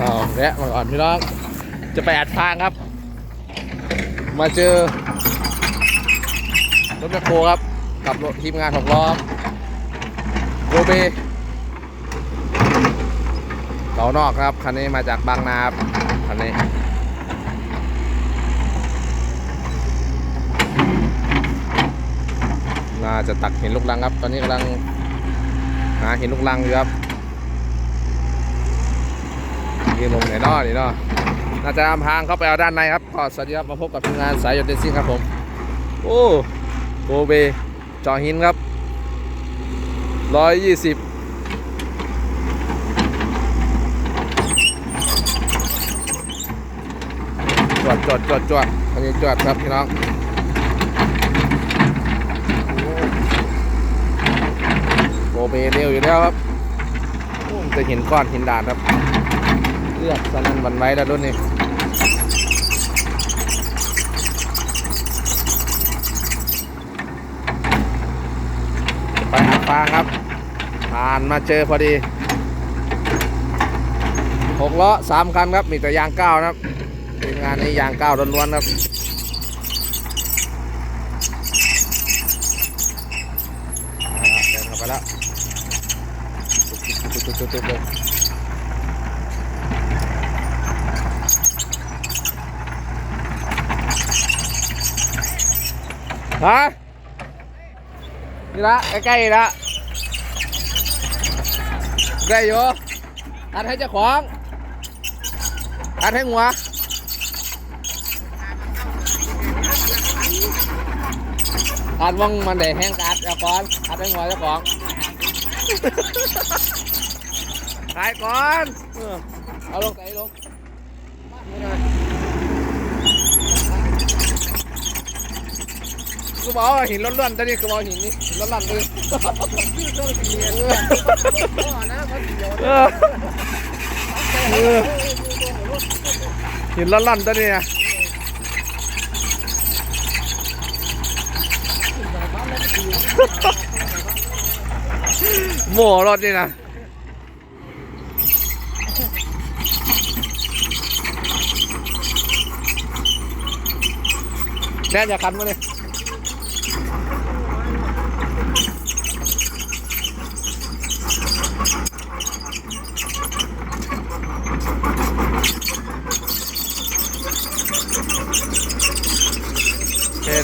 อ๋อแวะมาก่อนพี่น้อง จะไปอัดฟางครับ มาเจอรถแมคโครครับ กับรถทีมงานของล้อโกเบเก่านอกครับ คันนี้มาจากบางนาครับคันนี้น่าจะตักเห็นลูกลังครับ ตอนนี้กำลังหาเห็นลูกลังอยู่ครับ ยืนลงไหนนอนี่เนาะน่าจะอำพรางเข้าไปเอาด้านในครับก็สวัสดีครับมาพบกับทีมงานสายยนต์เดซิ่งครับผมโอ้โกเบจอหินครับร้อยยี่สิบจวดจวดจวดจวดอันนี้จวดครับพี่น้องโกเบเร็วอยู่แล้วครับจะเห็นก้อนหินดานครับ เลือกสนั่นวันไว้แล้วรุ่นนี้ไปหาฟาครับ ผ่านมาเจอพอดีหกล้อสามคันครับ มีแต่ยางเก้านะครับทีมงานนี้ยางเก้าล้วนๆครับเดินเข้าไปแล้วตุ๊บตุ๊บตุ๊บตุ๊บตุ๊บเลย ฮะนี่ละใกล้ๆนี่ละใกล้อยู่อัดให้เจ้าของอัดให้หัวอัดว่างมันได้แห้งกัดเจ้าของอัดให้หัวเจ้าของขายก่อน เออเอาลงใส่ลง นี่นะกูบอกหินล้วนๆแต่นี่กูบอกหินนี่หินล้วนๆเลยหินล้วนๆแต่นี่นะโม่รถนี่นะแน่อย่าคันมาเลย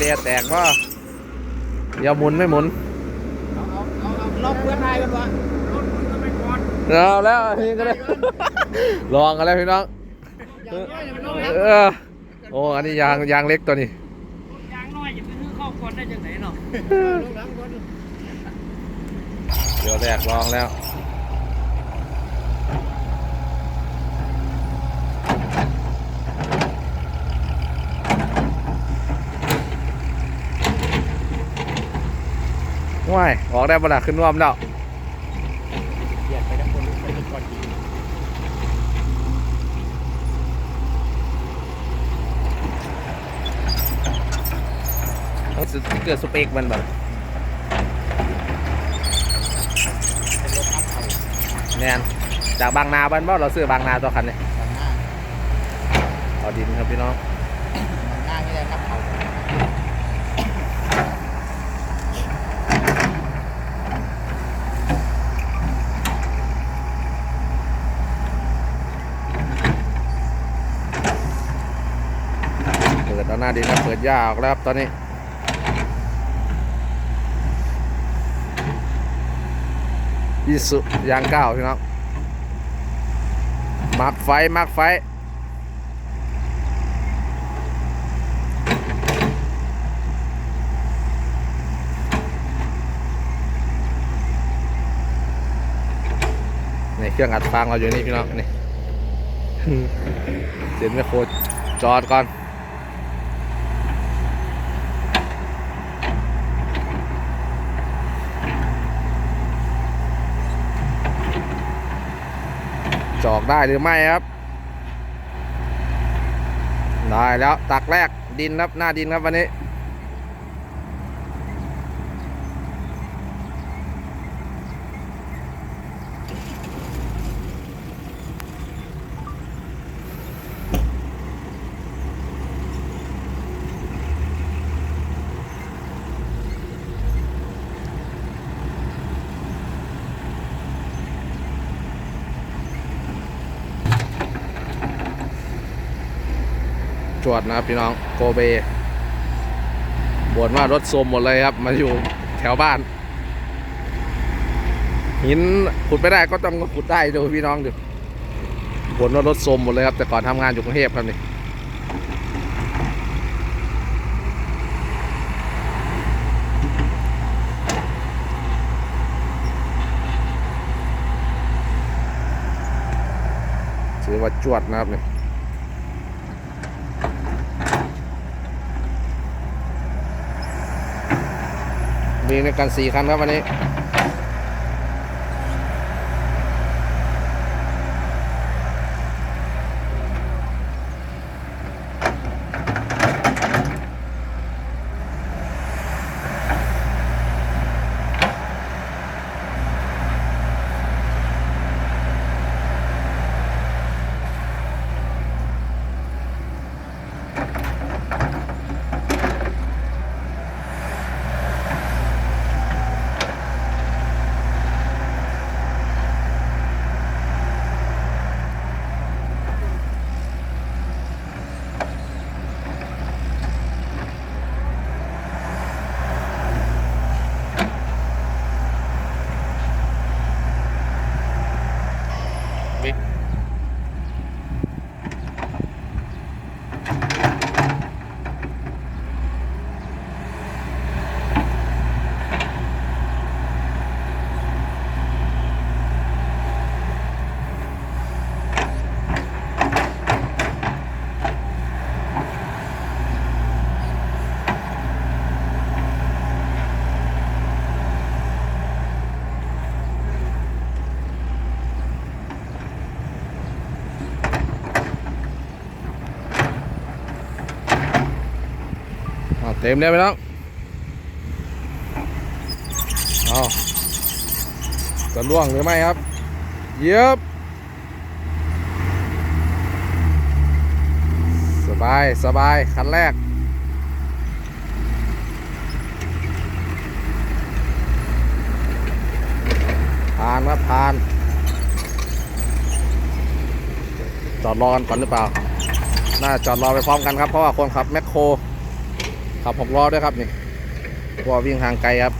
เทเลียแตกว่าอย่าหมุนไม่หมุนรอบเพื่อนไทยกันวะเอาแล้วนี่ก็ได้ลองกันแล้วพี่น้องเออโอ้อันนี้ยางยางเล็กตัวนี้ยางน้อยอย่าไปซื้อเข้าก่อนได้จังไหนเนาะเดี๋ยวแรกลองแล้ว ว้ายออกได้ปะล่ะขึ้นร่วมแล้วเหยียดไปทั้งคนไปทุกคนดีสติ๊กเกอร์สเปกมันแบบเนรถทับเขาแนนจากบางนาบ้านบ่เราซื้อบางนาตัวคันเนี้ข้างนาเอาดินครับพี่น้องข้างนาไม่ได้ทับเขา เปิ ดเอาหน้าดินครับเปิดหญ้าออกแล้วครับตอนนี้อีสุยางเก้าพี่น้องมาร์กไฟมาร์กไฟนี่เครื่องอัดฟางเราอยู่นี่พี่น้องนี่เสียนไม่โคตรจอดก่อน จอกได้หรือไม่ครับ ได้แล้วตักแรกดินครับหน้าดินครับวันนี้ จวดนะครับพี่น้องโกเบบ่นว่ารถโซมหมดเลยครับ มาอยู่แถวบ้าน หินขุดไม่ได้ก็ต้องขุดได้ดูพี่น้องดูบ่นว่ารถโซมหมดเลยครับ แต่ก่อนทำงานอยู่กรุงเทพครับนี่ถือว่าจวดนะครับนี่ มีในกันสี่คันครับวันนี้ เต็มแล้วไปแล้วเอาจะล่วงหรือไม่ครับ เย็บสบาย สบาย คันแรก ผ่านครับผ่าน จอดรอกันก่อนหรือเปล่า น่าจอดรอไปพร้อมกันครับ เพราะว่าคนขับแมคโคร ขับหกล้อด้วยครับนี่ว่าวิ่งทางไกลครับ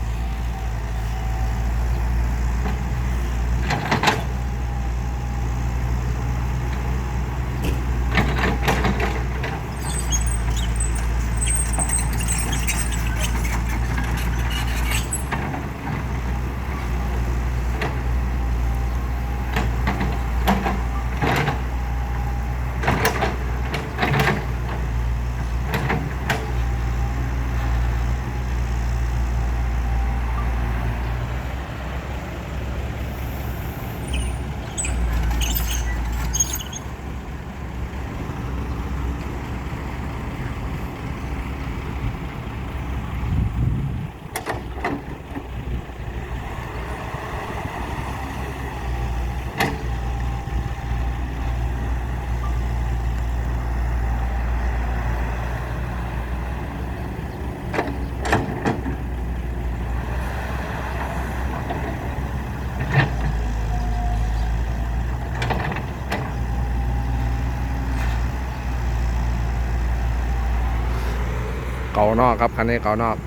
เก่านอกครับคันนี้เก่านอก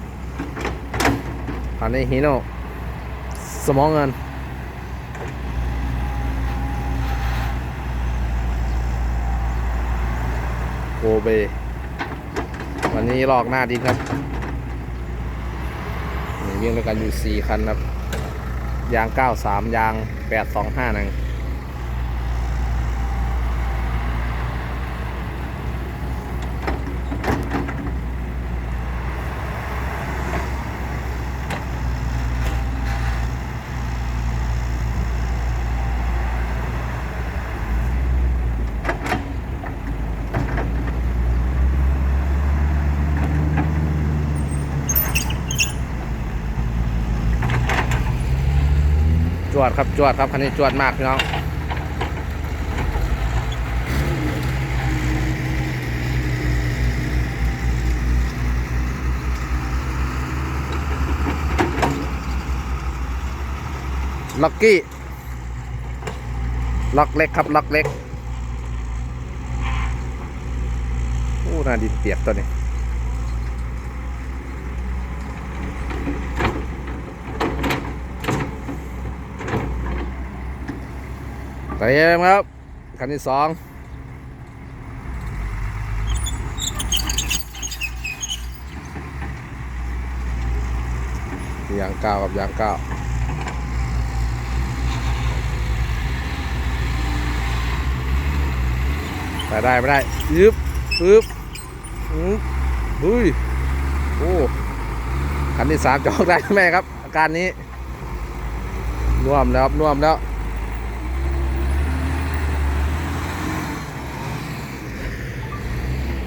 คันนี้ฮีโน่สมองเงินโกเบวันนี้ลอกหน้าดินครับวิ่งด้วยกันอยู่ 4 คันครับ ยาง 93 ยาง 825 วดครับจวดครับคันนี้จวดมากพี่น้องล็อกกี้ ล็อกเล็กครับ ล็อกเล็ก โอ้หนาดินเปียกตัวนี้ ไปเองครับ คันที่สองยางเก้ากับยางเก้าวไปได้ไม่ได้ยึบปึ๊บอืบอุ้ยโอ้คันที่สามจะออกได้ไหมครับ อาการนี้น่วมแล้วร่วมแล้ว